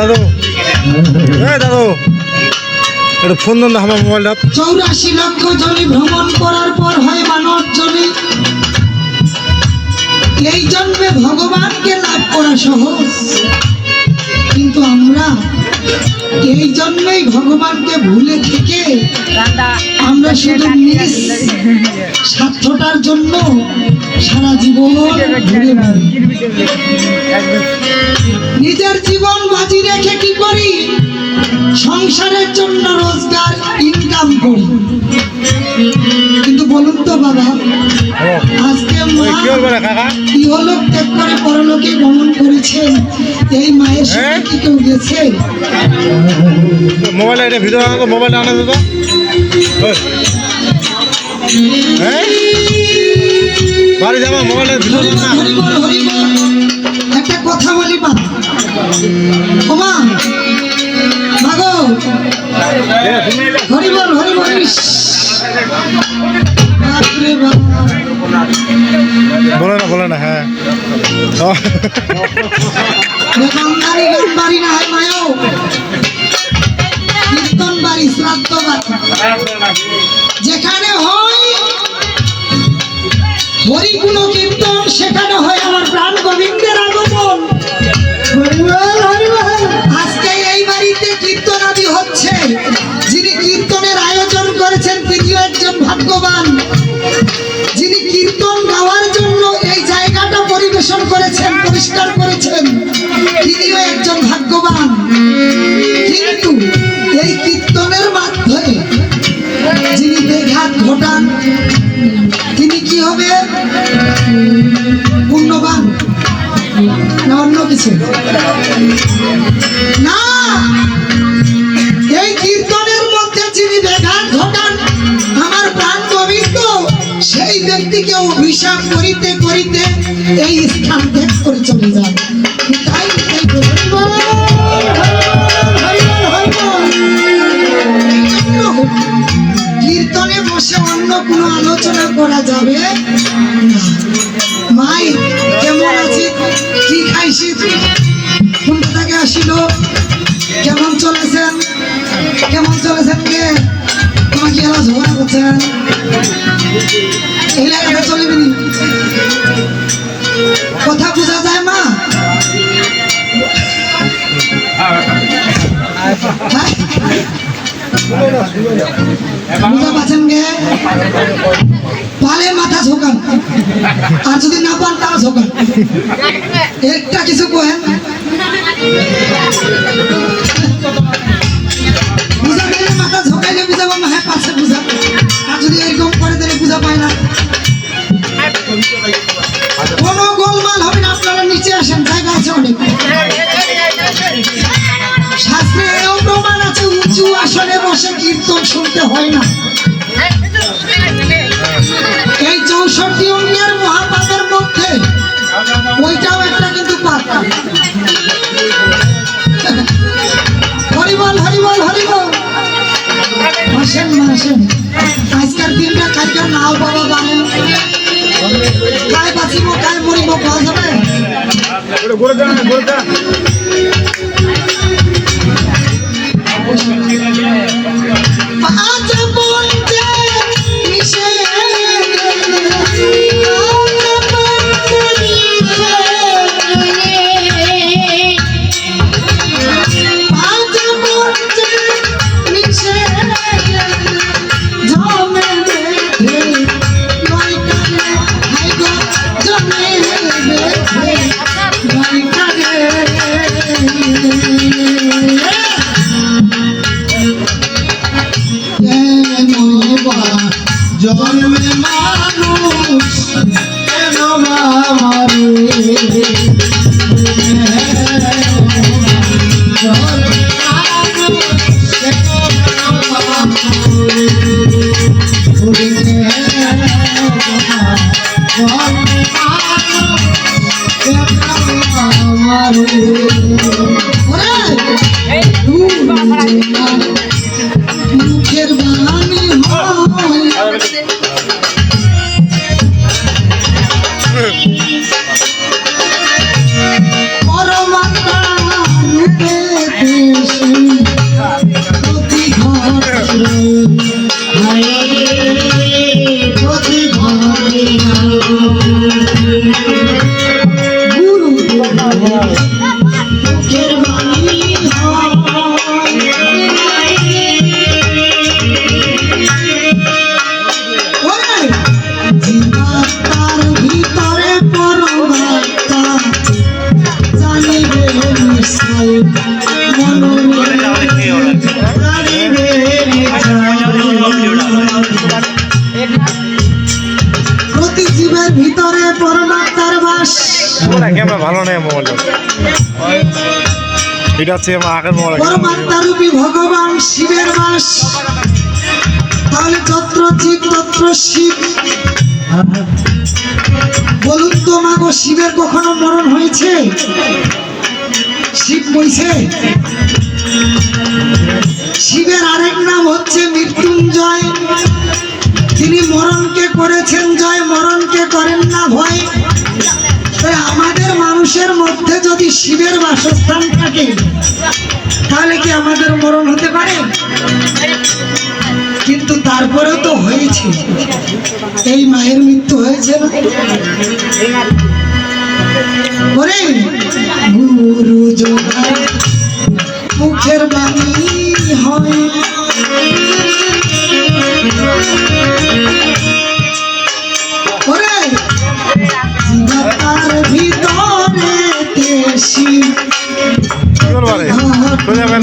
দাদু। এই দাদু। একটু ফোন দেন আমার মোবাইলটা। চৌরাশি লক্ষ জনে ভ্রমণ করার পর হয় মানব জনে এই জন্মে ভগবানকে লাভ করা সহজ। কিন্তু আমরা এই জন্মেই ভগবানকে ভুলে থেকে আমরা শুধু স্বার্থটার জন্য সারা জীবন নিজের জীবন বাজি রেখে কি করি? সংসারের জন্য রোজগার ইনকাম করি। কিন্তু বলুন তো বাবা আজকে কি ইহলোক ত্যাগ করে পরলোকে গমন করেছেন এই মায়ের সাথে হ্যাঁ? কি কেউ গেছে? মোবাইলে এটা ভিডিও তো আনা তো হ্যাঁ? বাড়ি যাব। একটা কথা বলি মা। ওমা মাগো। হরি বল হরি বল। বলে না বলে না হ্যাঁ। না হয় মায়ও কীর্তন বাড়ি শ্রাদ্ধ বাড়ি। যেখানে হয় হরিগুণ কীর্তন সেখানে হয় আমার প্রাণ গোবিন্দের আগমন। আজকে এই বাড়িতে কীর্তন আদি হচ্ছে। যিনি কীর্তনের আয়োজন করেছেন তিনিও একজন ভাগ্যবান। যিনি কীর্তন গাওয়ার জন্য এই জায়গাটা পরিবেশন করেছেন, পরিষ্কার করেছেন, তিনিও একজন ভাগ্যবান। কিন্তু এই কীর্তনের মাধ্যমে যিনি বেঘাত ঘটান হবে? পুণ্যবান? না, অন্য কিছু। না! এই কীর্তনের মধ্যে যিনি ব্যাঘাত ঘটান, আমার প্রাণ গোবিন্দ সেই ব্যক্তিকে অভিশাপ করিতে করিতে এই স্থান ত্যাগ করে চলে যান। তাই এই অন্য কোনো আলোচনা করা যাবে? না। মাই কেমন আছে? কি খাইছি কোনটা থেকে আসিল? কেমন চলেছেন? কেমন চলেছেন কে? তোমার কি আলো ঝগড়া করছেন এই লাগাটা চলবে নি। কথা বোঝা যায় মা? হ্যাঁ? গে পালে মাথা ঝোকান আর যদি না পান তাও ঝোকান একটা কিছু কহেন। শুনতে হয় না। এই চৌষট্টি অঙ্গের মহাপাপের মধ্যে ওইটাও একটা কিন্তু পাপ। হরিবল হরিবল হরিবল। হাসেন হাসেন আজকের দিনটা কালকে নাও বাবা বানেন কায় বাঁচিব কায় মরিব পাওয়া যাবে? জন্মে মানুষ 我你 ভগবান শিবের তাহলে তত্র শিব। বলুন তো শিবের কখনো মরণ হয়েছে? শিব বইছে শিবের আরেক নাম হচ্ছে মৃত্যুঞ্জয়। তিনি মরণকে করেছেন জয়, মরণকে করেন না ভয়। তাই আমাদের মানুষের মধ্যে যদি শিবের বাসস্থান থাকে, তাহলে কি আমাদের মরণ হতে পারে? কিন্তু তারপরেও তো হয়েছে। এই মায়ের মৃত্যু হয়েছে না? গুরু যোগা মুখের বাণী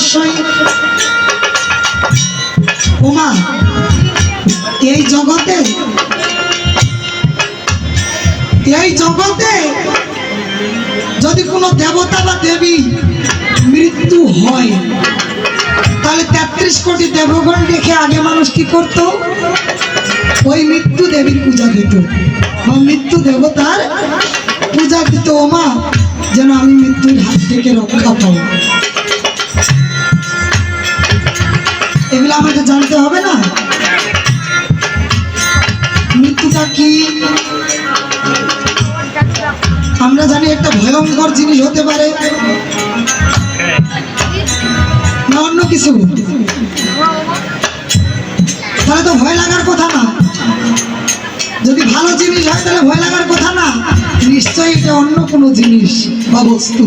অবশ্যই। ওমা এই জগতে এই জগতে যদি কোনো দেবতা বা দেবী মৃত্যু হয়, তাহলে তেত্রিশ কোটি দেবগণ দেখে আগে মানুষ কি করত? ওই মৃত্যু দেবীর পূজা দিত। বা মৃত্যু দেবতার পূজা দিত। ওমা যেন আমি মৃত্যুর হাত থেকে রক্ষা পাই। এগুলো আমাকে জানতে হবে না? মৃত্যুটা কি? আমরা জানি একটা ভয়ঙ্কর জিনিস হতে পারে। না, অন্য কিছু। তাহলে তো ভয় লাগার কথা না। যদি ভালো জিনিস হয়, তাহলে ভয় লাগার কথা না। নিশ্চয়ই এটা অন্য কোনো জিনিস বা বস্তু।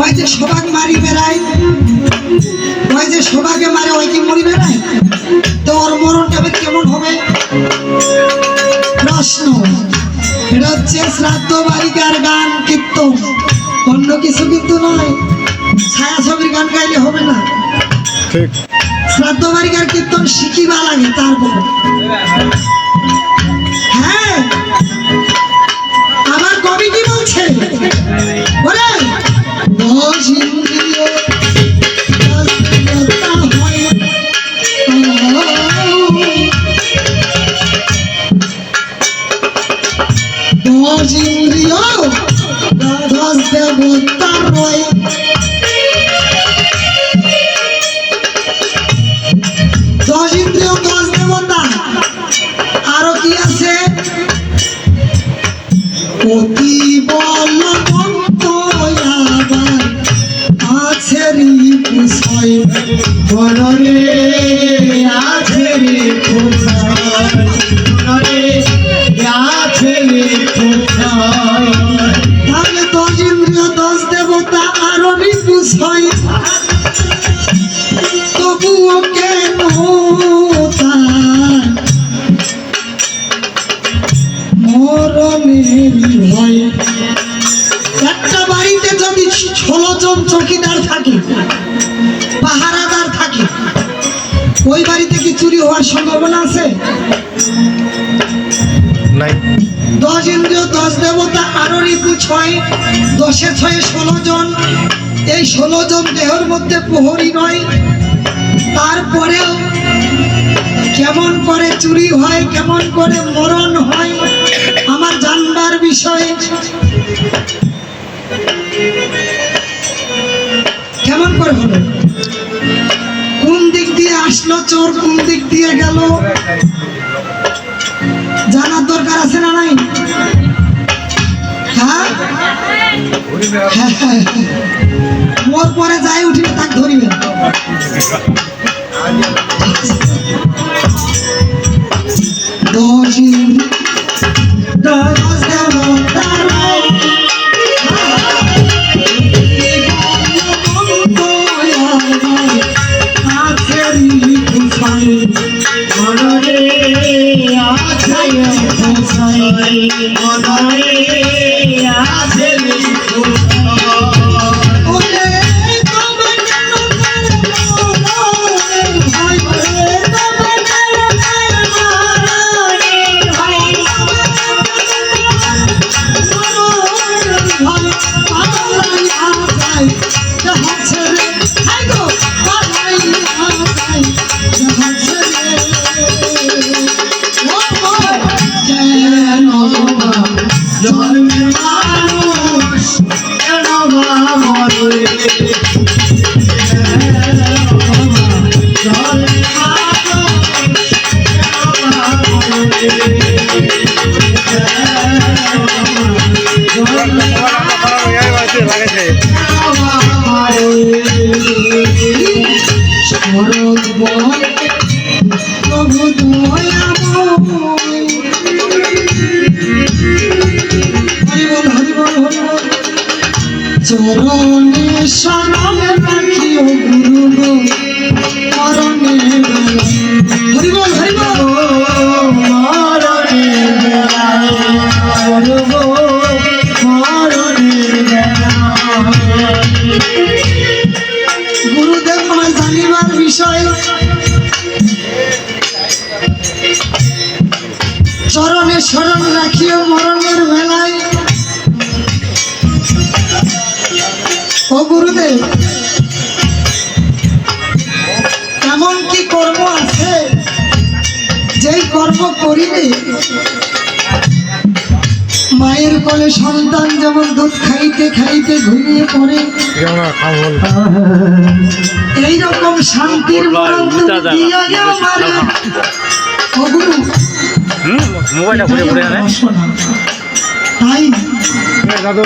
ওই যে সবাক মারি বেড়ায় ওই যে সবাকে মারে ওই কি মরি বেড়ায় তো ওর মরণটা কেমন হবে? প্রশ্ন। এটা হচ্ছে শ্রাদ্ধ বালিকার গান কীর্তন। অন্য কিছু কিন্তু নয়। ছায়া ছবির গান গাইলে হবে না। শ্রাদ্ধ বালিকার কীর্তন শিখিবা লাগে তারপর। বলবন্ত আবার আছে বলরে আছে রিপুষয় বলরে আছে রিপুষয় তাহলে চৌকিদার থাকে পাহারাদার থাকে। ওই বাড়িতে কি চুরি হওয়ার সম্ভাবনা আছে? নাই। দশ ইন্দ্রিয় দশ দেবতা আরও ঋতু ছয় দশে ছয়ে ষোলো জন। এই ষোলো জন দেহের মধ্যে প্রহরী নয়। তারপরেও কেমন করে চুরি হয় কেমন করে মরণ হয় আমার জানবার বিষয় কেমন করে হলো কোন দিক দিয়ে আসলো চোর, কোন দিক দিয়ে গেল? জানার দরকার আছে না নাই? হ্যাঁ। মোর পরে যাই উঠিবে তাক ধরিবে। দশ দশ আছে কর্ম করিলে মায়ের কোলে সন্তান যেমন দুধ খাইতে খাইতে ঘুমিয়ে পড়ে এইরকম শান্তির মরণ তুমি দিও আমারে। ও মোবাইলটা ঘুরে ঘুরে তাই দাদু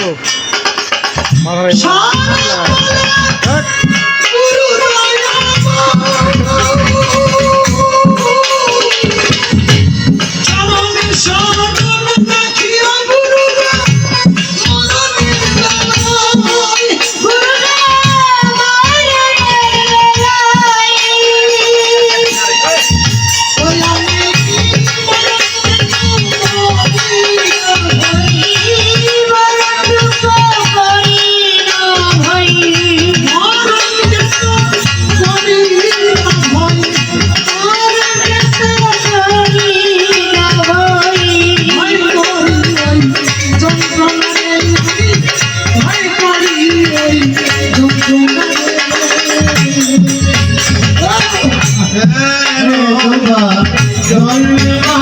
Don't